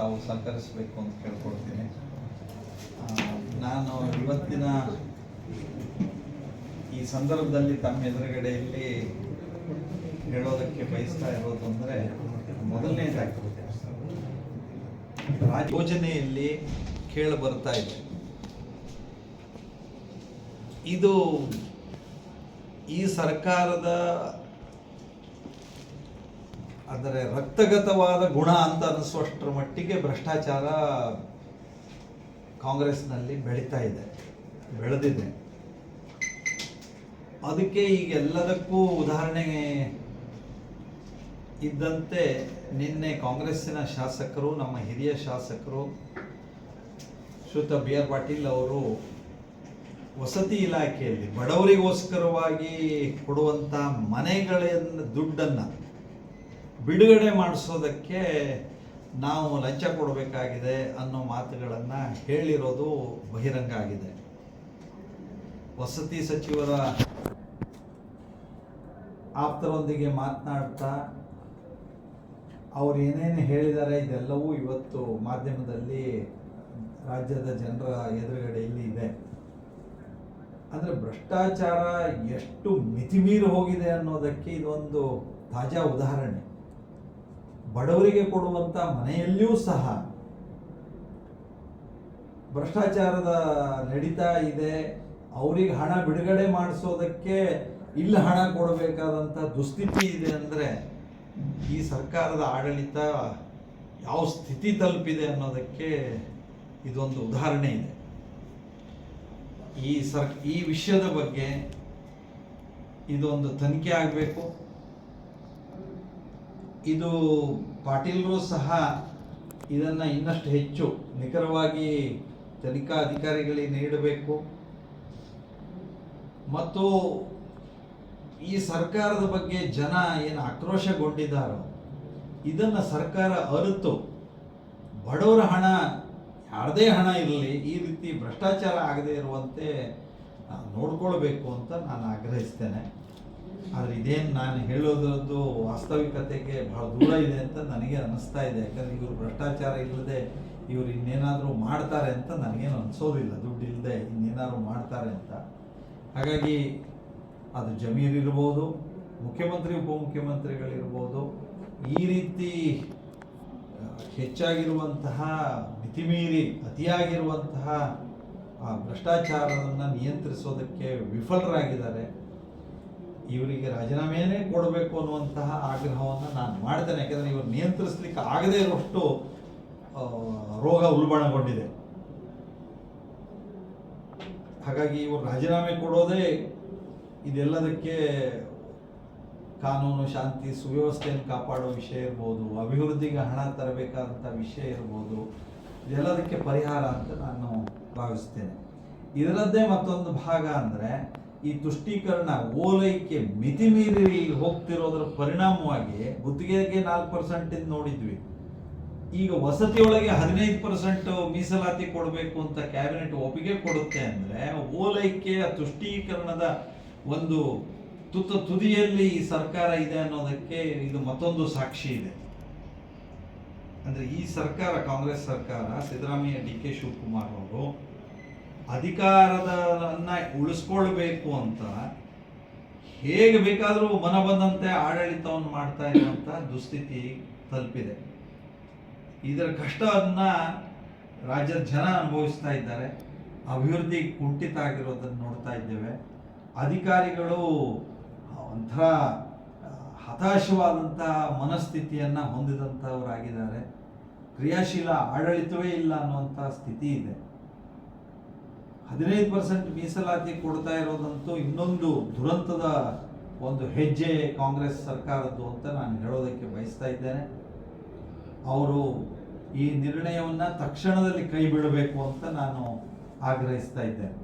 ತಾವು ಸಹಕರಿಸಬೇಕು ಅಂತ ಕೇಳ್ಕೊಳ್ತೀನಿ. ನಾನು ಇವತ್ತಿನ ಈ ಸಂದರ್ಭದಲ್ಲಿ ತಮ್ಮ ಎದುರುಗಡೆಯಲ್ಲಿ ಹೇಳೋದಕ್ಕೆ ಬಯಸ್ತಾ ಇರೋದು ಅಂದರೆ ಮೊದಲನೇದಾಗಿ ಯೋಜನೆಯಲ್ಲಿ ಕೇಳಿ ಬರ್ತಾ ಇದೆ. ಇದು ಈ ಸರ್ಕಾರದ ಅಂದರೆ ರಕ್ತಗತವಾದ ಗುಣ ಅಂತ ಅನಿಸುವಷ್ಟರ ಮಟ್ಟಿಗೆ ಭ್ರಷ್ಟಾಚಾರ ಕಾಂಗ್ರೆಸ್ನಲ್ಲಿ ಬೆಳೀತಾ ಇದೆ, ಬೆಳೆದಿದೆ. ಅದಕ್ಕೆ ಈಗ ಎಲ್ಲದಕ್ಕೂ ಉದಾಹರಣೆ ಇದ್ದಂತೆ ನಿನ್ನೆ ಕಾಂಗ್ರೆಸ್ಸಿನ ಶಾಸಕರು, ನಮ್ಮ ಹಿರಿಯ ಶಾಸಕರು ಶ್ರುತ ಬಿ ಆರ್ ಪಾಟೀಲ್ ಅವರು ವಸತಿ ಇಲಾಖೆಯಲ್ಲಿ ಬಡವರಿಗೋಸ್ಕರವಾಗಿ ಕೊಡುವಂಥ ಮನೆಗಳ ದುಡ್ಡನ್ನು ಬಿಡುಗಡೆ ಮಾಡಿಸೋದಕ್ಕೆ ನಾವು ಲಂಚ ಕೊಡಬೇಕಾಗಿದೆ ಅನ್ನೋ ಮಾತುಗಳನ್ನು ಹೇಳಿರೋದು ಬಹಿರಂಗ ಆಗಿದೆ. ವಸತಿ ಸಚಿವರ ಆಪ್ತರೊಂದಿಗೆ ಮಾತನಾಡ್ತಾ ಅವ್ರು ಏನೇನು ಹೇಳಿದ್ದಾರೆ ಇದೆಲ್ಲವೂ ಇವತ್ತು ಮಾಧ್ಯಮದಲ್ಲಿ ರಾಜ್ಯದ ಜನರ ಎದುರುಗಡೆಯಲ್ಲಿ ಇದೆ. ಅಂದರೆ ಭ್ರಷ್ಟಾಚಾರ ಎಷ್ಟು ಮಿತಿಮೀರಿ ಹೋಗಿದೆ ಅನ್ನೋದಕ್ಕೆ ಇದೊಂದು ತಾಜಾ ಉದಾಹರಣೆ. ಬಡವರಿಗೆ ಕೊಡುವಂಥ ಮನೆಯಲ್ಲಿಯೂ ಸಹ ಭ್ರಷ್ಟಾಚಾರದ ನಡೀತಾ ಇದೆ. ಅವ್ರಿಗೆ ಹಣ ಬಿಡುಗಡೆ ಮಾಡಿಸೋದಕ್ಕೆ ಇಲ್ಲಿ ಹಣ ಕೊಡಬೇಕಾದಂಥ ದುಸ್ಥಿತಿ ಇದೆ ಅಂದರೆ ಈ ಸರ್ಕಾರದ ಆಡಳಿತ ಯಾವ ಸ್ಥಿತಿ ತಲುಪಿದೆ ಅನ್ನೋದಕ್ಕೆ ಇದೊಂದು ಉದಾಹರಣೆ ಇದೆ. ಈ ಸರ್, ಈ ವಿಷಯದ ಬಗ್ಗೆ ಇದೊಂದು ತನಿಖೆ ಆಗಬೇಕು. ಇದು ಪಾಟೀಲರು ಸಹ ಇದನ್ನು ಇನ್ನಷ್ಟು ಹೆಚ್ಚು ನಿಖರವಾಗಿ ತನಿಖಾ ಅಧಿಕಾರಿಗಳಿಗೆ ನೀಡಬೇಕು. ಮತ್ತು ಈ ಸರ್ಕಾರದ ಬಗ್ಗೆ ಜನ ಏನು ಆಕ್ರೋಶಗೊಂಡಿದ್ದಾರೋ, ಇದನ್ನು ಸರ್ಕಾರ ಅರಿತು, ಬಡವರ ಹಣ, ಯಾರದೇ ಹಣ ಇರಲಿ, ಈ ರೀತಿ ಭ್ರಷ್ಟಾಚಾರ ಆಗದೇ ಇರುವಂತೆ ನೋಡ್ಕೊಳ್ಬೇಕು ಅಂತ ನಾನು ಆಗ್ರಹಿಸ್ತೇನೆ. ಆದರೆ ಇದೇನು ನಾನು ಹೇಳೋದ್ರದ್ದು ವಾಸ್ತವಿಕತೆಗೆ ಬಹಳ ದೂರ ಇದೆ ಅಂತ ನನಗೆ ಅನ್ನಿಸ್ತಾ ಇದೆ. ಯಾಕಂದ್ರೆ ಇವರು ಭ್ರಷ್ಟಾಚಾರ ಇಲ್ಲದೆ ಇವರು ಇನ್ನೇನಾದರೂ ಮಾಡ್ತಾರೆ ಅಂತ ನನಗೇನು ಅನಿಸೋದಿಲ್ಲ. ದುಡ್ಡು ಇಲ್ಲದೆ ಇನ್ನೇನಾದರೂ ಮಾಡ್ತಾರೆ ಅಂತ. ಹಾಗಾಗಿ ಅದು ಜಮೀರ್ ಇರ್ಬೋದು, ಮುಖ್ಯಮಂತ್ರಿ, ಉಪಮುಖ್ಯಮಂತ್ರಿಗಳಿರ್ಬೋದು, ಈ ರೀತಿ ಹೆಚ್ಚಾಗಿರುವಂತಹ ಮಿತಿಮೀರಿ ಅತಿಯಾಗಿರುವಂತಹ, ಆ, ಭ್ರಷ್ಟಾಚಾರವನ್ನು ನಿಯಂತ್ರಿಸೋದಕ್ಕೆ ವಿಫಲರಾಗಿದ್ದಾರೆ. ಇವರಿಗೆ ರಾಜೀನಾಮೆಯೇ ಕೊಡಬೇಕು ಅನ್ನುವಂತಹ ಆಗ್ರಹವನ್ನು ನಾನು ಮಾಡ್ತೇನೆ. ಯಾಕೆಂದರೆ ಇವರು ನಿಯಂತ್ರಿಸಲಿಕ್ಕೆ ಆಗದೇ ಇರುವಷ್ಟು ರೋಗ ಉಲ್ಬಣಗೊಂಡಿದೆ. ಹಾಗಾಗಿ ಇವರು ರಾಜೀನಾಮೆ ಕೊಡೋದೇ ಇದೆಲ್ಲದಕ್ಕೆ ಕಾನೂನು, ಶಾಂತಿ, ಸುವ್ಯವಸ್ಥೆಯನ್ನು ಕಾಪಾಡೋ ವಿಷಯ ಇರ್ಬೋದು, ಅಭಿವೃದ್ಧಿಗೆ ಹಣ ತರಬೇಕಾದಂಥ ವಿಷಯ ಇರ್ಬೋದು, ಇದೆಲ್ಲದಕ್ಕೆ ಪರಿಹಾರ ಅಂತ ನಾನು ಭಾವಿಸ್ತೇನೆ. ಇದರದ್ದೇ ಮತ್ತೊಂದು ಭಾಗ ಅಂದರೆ ಈ ತುಷ್ಟೀಕರಣ ಓಲೈಕೆ ಮಿತಿ ಮೀರಿ ಹೋಗ್ತಿರೋದ್ರ ಪರಿಣಾಮವಾಗಿ ಗುತ್ತಿಗೆಗೆ ನಾಲ್ಕು ಪರ್ಸೆಂಟ್ ನೋಡಿದ್ವಿ. ಈಗ ವಸತಿಯೊಳಗೆ ಹದಿನೈದು ಪರ್ಸೆಂಟ್ ಮೀಸಲಾತಿ ಕೊಡಬೇಕು ಅಂತ ಕ್ಯಾಬಿನೆಟ್ ಒಪ್ಪಿಗೆ ಕೊಡುತ್ತೆ ಅಂದ್ರೆ ಓಲೈಕೆಯ ತುಷ್ಟೀಕರಣದ ಒಂದು ತುತ್ತ ತುದಿಯಲ್ಲಿ ಈ ಸರ್ಕಾರ ಇದೆ ಅನ್ನೋದಕ್ಕೆ ಇದು ಮತ್ತೊಂದು ಸಾಕ್ಷಿ ಇದೆ. ಅಂದ್ರೆ ಈ ಸರ್ಕಾರ, ಕಾಂಗ್ರೆಸ್ ಸರ್ಕಾರ ಸಿದ್ದರಾಮಯ್ಯ ಡಿ ಕೆ ಶಿವಕುಮಾರ್ ಅವರು ಅಧಿಕಾರದನ್ನ ಉಳಿಸ್ಕೊಳ್ಬೇಕು ಅಂತ ಹೇಗೆ ಬೇಕಾದರೂ ಮನ ಬಂದಂತೆ ಆಡಳಿತವನ್ನು ಮಾಡ್ತಾ ಇರುವಂತ ದುಸ್ಥಿತಿ ತಲುಪಿದೆ. ಇದರ ಕಷ್ಟವನ್ನ ರಾಜ್ಯದ ಜನ ಅನುಭವಿಸ್ತಾ ಇದ್ದಾರೆ. ಅಭಿವೃದ್ಧಿ ಕುಂಠಿತ ಆಗಿರೋದನ್ನು ನೋಡ್ತಾ ಇದ್ದೇವೆ. ಅಧಿಕಾರಿಗಳು ಒಂಥರ ಹತಾಶವಾದಂತಹ ಮನಸ್ಥಿತಿಯನ್ನ ಹೊಂದಿದಂಥವರಾಗಿದ್ದಾರೆ ಕ್ರಿಯಾಶೀಲ ಆಡಳಿತವೇ ಇಲ್ಲ ಅನ್ನುವಂಥ ಸ್ಥಿತಿ ಇದೆ. ಹದಿನೈದು ಪರ್ಸೆಂಟ್ ಮೀಸಲಾತಿ ಕೊಡ್ತಾ ಇರೋದಂತೂ ಇನ್ನೊಂದು ದುರಂತದ ಒಂದು ಹೆಜ್ಜೆ ಕಾಂಗ್ರೆಸ್ ಸರ್ಕಾರದ್ದು ಅಂತ ನಾನು ಹೇಳೋದಕ್ಕೆ ಬಯಸ್ತಾ ಇದ್ದೇನೆ. ಅವರು ಈ ನಿರ್ಣಯವನ್ನು ತಕ್ಷಣದಲ್ಲಿ ಕೈ ಬಿಡಬೇಕು ಅಂತ ನಾನು ಆಗ್ರಹಿಸ್ತಾ ಇದ್ದೇನೆ.